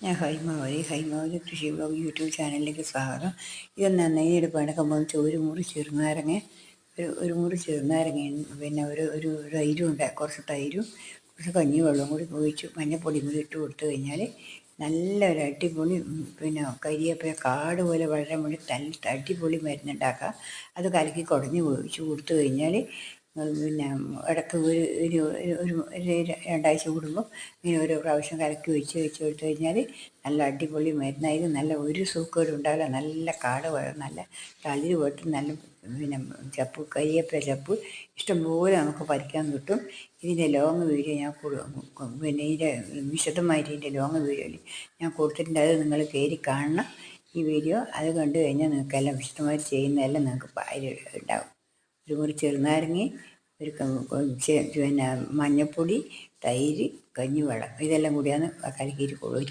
ഞാൻ ഹൈമാവതി ഹൈമാവതി കൃഷി blog YouTube ചാനലിലേക്ക് സ്വാഗതം. ഇത് നന്നായി എടുപ്പാണ്. കമ്പോളിച്ച് ഒരു മുറി ചെറുനാരങ്ങ ഒരു ഒരു മുറി ചെറുനാരങ്ങ പിന്നെ ഒരു ഒരു തൈരും ഉണ്ട്. കുറച്ച് തൈരും കുറച്ച് കഞ്ഞി വെള്ളവും കൂടി ഒഴിച്ച് മഞ്ഞപ്പൊടിയും കൂടി ഇട്ട് കൊടുത്തു കഴിഞ്ഞാൽ നല്ലൊരു അടിപൊളി പിന്നെ കരിയേപ്പില കാട് പോലെ വളരെ വേണ്ടി നല്ല അടിപൊളി മരുന്നുണ്ടാക്കുക അത് കലക്കി കുടഞ്ഞ് ഒഴിച്ച് കൊടുത്തു കഴിഞ്ഞാൽ പിന്നെ ഇടയ്ക്ക് ഒരു ഒരു ഒരു- രണ്ടാഴ്ച കൂടുമ്പോൾ ഇങ്ങനെ ഓരോ പ്രാവശ്യം കലക്കി വെച്ച് വെച്ച് കൊടുത്തു കഴിഞ്ഞാൽ നല്ല അടിപൊളി മരുന്നായത് നല്ല ഒരു സൂക്കേടും ഉണ്ടാവില്ല. നല്ല കാട് നല്ല തളിര് പൊട്ടും നല്ല പിന്നെ ചപ്പ് കരിയേപ്പില ചപ്പ് ഇഷ്ടംപോലെ നമുക്ക് പറിക്കാൻ കിട്ടും. ഇതിന്റെ ലോങ് വീഡിയോ ഞാൻ പിന്നെ ഇതിന്റെ വിശദമായിട്ട് ഇതിന്റെ ലോങ് വീഡിയോയിൽ ഞാൻ കൊടുത്തിട്ടുണ്ട്. അത് നിങ്ങൾ കയറി കാണണം. ഈ വീഡിയോ അത് കണ്ടു കഴിഞ്ഞാൽ നിങ്ങൾക്കെല്ലാം വിശദമായിട്ട് ചെയ്യുന്നതെല്ലാം നിങ്ങൾക്ക് ഉണ്ടാകും ഒരു മുറി ചെറുനാരങ്ങ ഒരു പിന്നെ മഞ്ഞൾപ്പൊടി തൈര് കഞ്ഞിവെള്ളം ഇതെല്ലാം കൂടിയാണ് കലക്കിയിട്ട് ഒഴിച്ച്